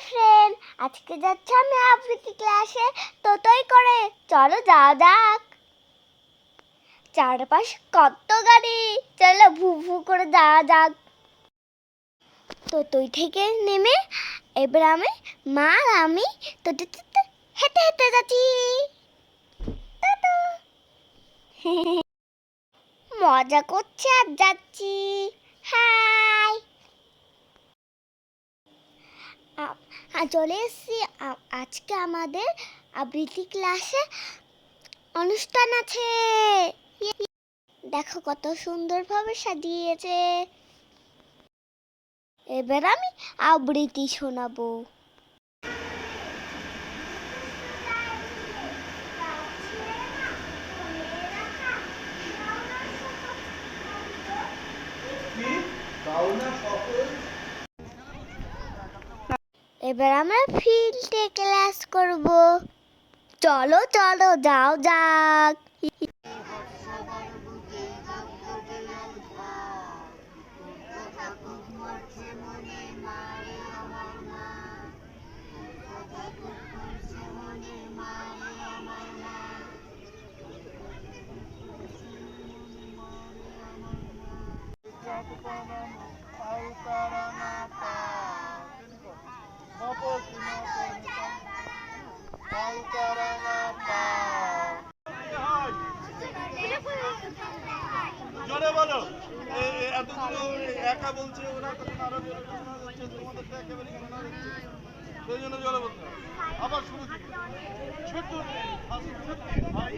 Friend আজকে যাচ্ছে আমি আবৃত্তি ক্লাসে তোতই করে। চলো যাও যাক। চারপাশ কত গাড়ি। চলো ভু ভু করে যাওয়া যাক। তোতই থেকে নেমে এবার আমি মা আর আমি তোতে হেঁটে হেঁটে যাচ্ছি। মজা করছে আর যাচ্ছি। হাই। চলে এসেছি। আজকে আমাদের আবৃত্তি ক্লাসে অনুষ্ঠান আছে! দেখো কত সুন্দরভাবে সাজিয়েছে। এবার আমি আবৃত্তি শোনাবো। এবার আমরা ফিল্ডে ক্লাস করব। চলো চলো যাও যাক। বলছে ওরা তখন আরও শোনা যাচ্ছে তোমাদের একেবারে শোনা হচ্ছে সেই জন্য জোরে বলতে আবার শুরু থেকে। ছোট ভাই ছোট হাই।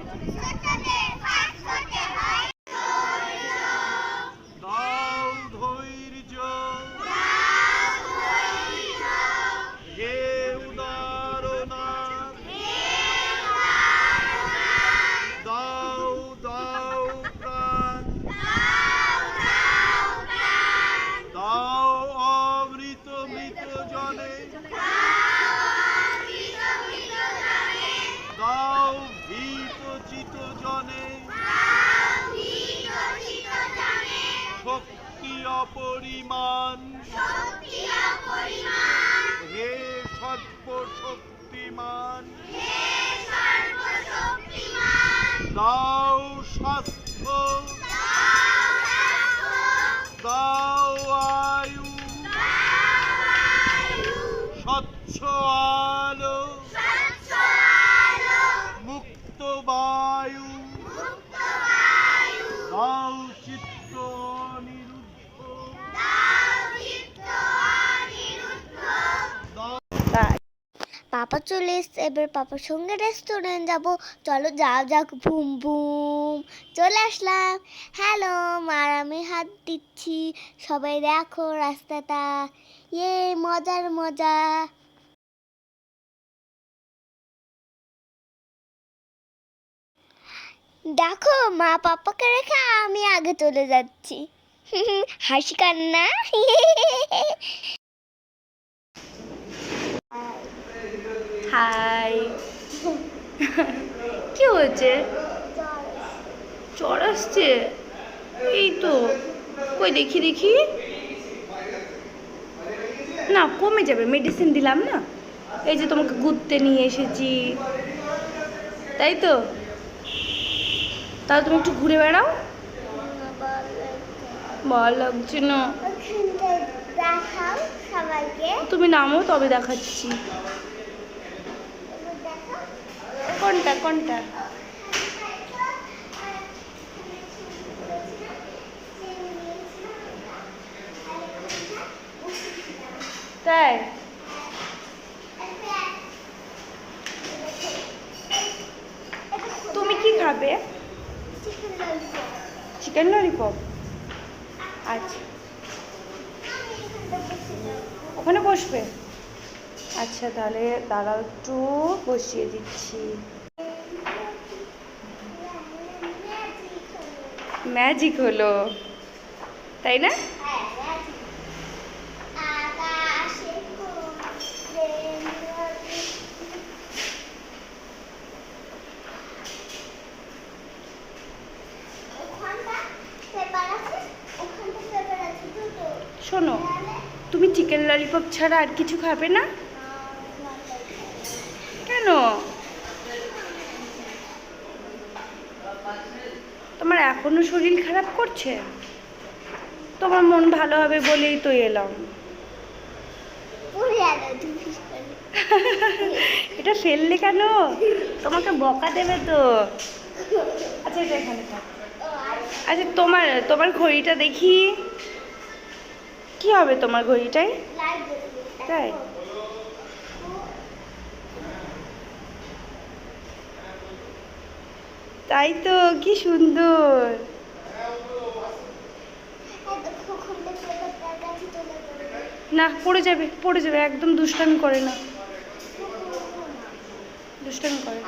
বায়ু। পাপা চলে এসছে, এবার পাপার সঙ্গে রেস্টুরেন্ট যাব। চলো যাও যাক বুম বুম চলে আসলাম। হ্যালো মার আমি হাত দিচ্ছি। সবাই দেখো রাস্তাটা। ইয়ে মজার মজা। দেখো, মা পাপাকে রেখে আমি আগে চলে যাচ্ছি। হাসি কান্না। হাই। কি হয়েছে? জ্বর আসছে? এই তো। কই, দেখি দেখি। না, কমে যাবে। মেডিসিন দিলাম না। এই যে তোমাকে ঘুরতে নিয়ে এসেছি। তাই তো? তাহলে তুমি একটু ঘুরে বেড়াও। ভালো লাগছে না। তুমি নামো, তবে দেখাচ্ছি। কোনটা কোনটা? তাই? তুমি কি খাবে? চিকেন ললিপপ আচ্ছা। ওখানে বসবে? আচ্ছা তাহলে দাদা একটু, বসিয়ে দিচ্ছি। ম্যাজিক হলো। তাই না? শোনো তুমি চিকেন ললিপপ ছাড়া আর কিছু খাবে না? কেন? তোমার এখনও শরীর খারাপ করছে? তোমার মন ভালো হবে বলেই তো এলাম। এটা ফেললে কেন? তোমাকে বকা দেবে তো। আচ্ছা এটা এখানে আর আচ্ছা তোমার তোমার ঘড়িটা দেখি। কি হবে তোমার ঘড়িটাই তাই? তাই তো, কি সুন্দর। না, পড়ে যাবে পড়ে যাবে, একদম দুষ্টামি করে না। দুষ্টামি করে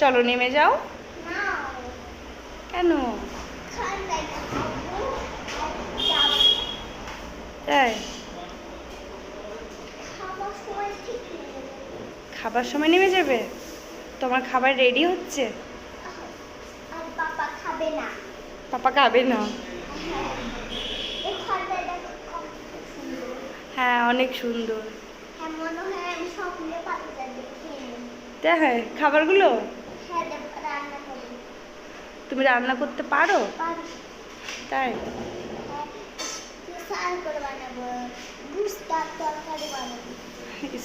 চলো, নেমে যাও। কেন? তাই খাবার সময় নেমে যাবে? তোমার খাবার রেডি হচ্ছে? পাপা খাবে না। হ্যাঁ অনেক সুন্দর। হ্যাঁ হয় খাবারগুলো? হ্যাঁ তুমি রান্না করতে পারো? তাই?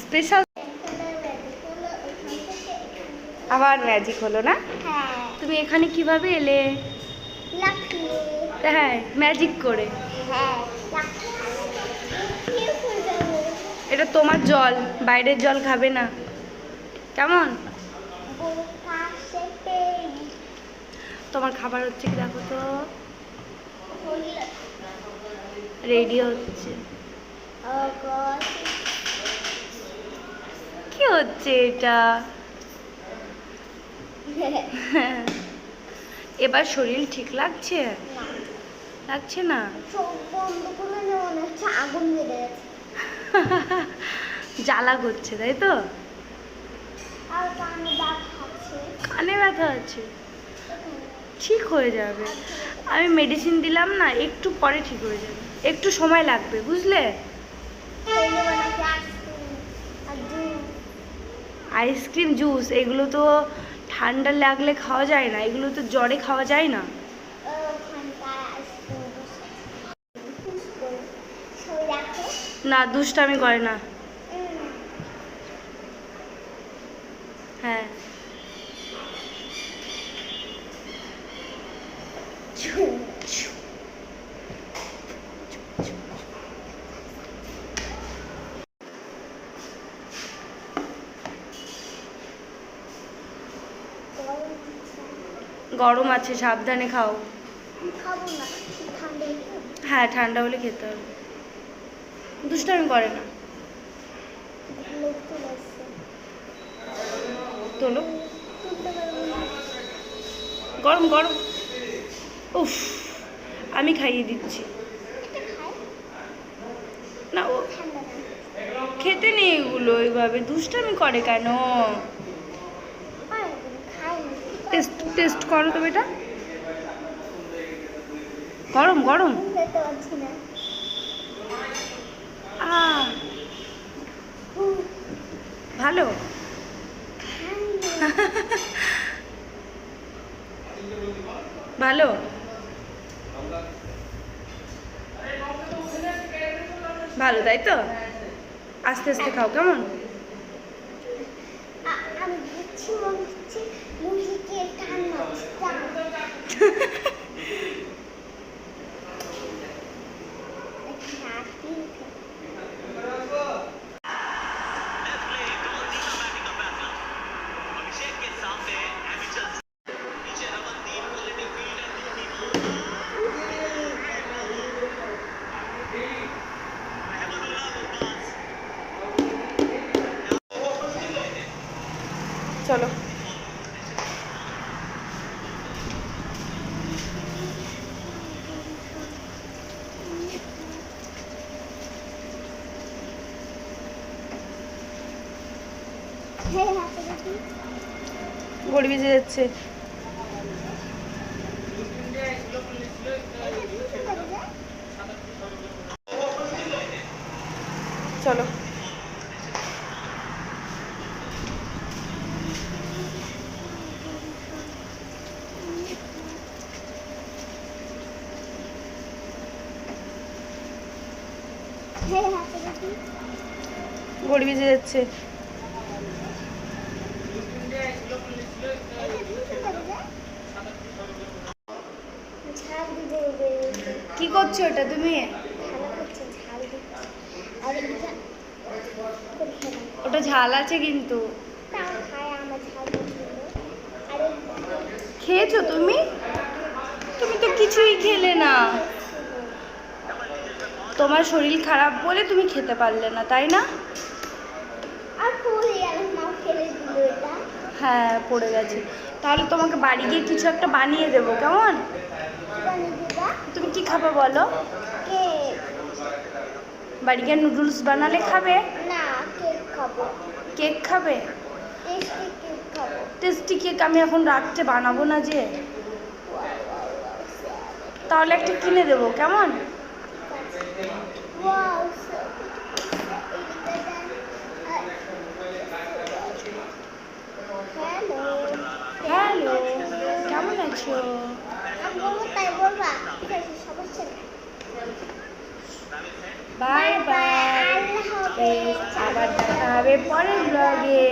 স্পেশাল? আবার ম্যাজিক হলো না? হ্যাঁ। তুমি এখানে কীভাবে এলে? হ্যাঁ ম্যাজিক করে। হ্যাঁ এটা তোমার জল বাইরের জল খাবে না। কেমন কাছে পেয়ে তোমার খাবার হচ্ছে কি দেখো তো? রেডি হচ্ছে। কি হচ্ছে এটা? এবার শরীর ঠিক লাগছে? লাগছে না? জ্বালা করছে তাই তো? কানে ব্যথা আছে। ঠিক হয়ে যাবে। আমি মেডিসিন দিলাম না, একটু পরে ঠিক হয়ে যাবে। একটু সময় লাগবে, বুঝলে? আইসক্রিম জুস এগুলো তো ঠান্ডা লাগলে খাওয়া যায় না, এগুলো তো জ্বরে খাওয়া যায় না। না দুষ্টামি করে না উম, হ্যাঁ গরম আছে। গরম আছে সাবধানে খাও। হ্যাঁ ঠান্ডা হলে খেতে হবে। দুষ্টামি করে না। তোলো। গরম গরম। উফ আমি খাইয়ে দিচ্ছি। না ও খেতে নেই এগুলো এইভাবে দুষ্টামি করে কেন পারব না খাই না টেস্ট করো তো বেটা গরম গরম। ভালো। ভালো। ভালো তাই তো? আস্তে আস্তে খাও কেমন? আ- আমি গড়ি বেজে যাচ্ছে। চলো। গড়ি বেজে যাচ্ছে। করছ এটা তুমি? ওটা ঝাল আছে কিন্তু। খেয়েছো তুমি? তুমি তো কিছুই খেলে না। তোমার শরীর খারাপ বলে তুমি খেতে পারলে না তাই না? হ্যাঁ পড়ে গেছে। তাহলে তোমাকে বাড়ি গিয়ে কিছু একটা বানিয়ে দেবো, কেমন? তুমি কি খাবে বলো? বাড়ি গিয়ে নুডলস বানালে খাবে? কেক খাব? টেস্টি কেক আমি এখন রাত্রে বানাবো না যে। তাহলে একটা কিনে দেবো, কেমন? বাই বাই আল্লাহ হাফেজ আবার দেখা হবে পরের ব্লগে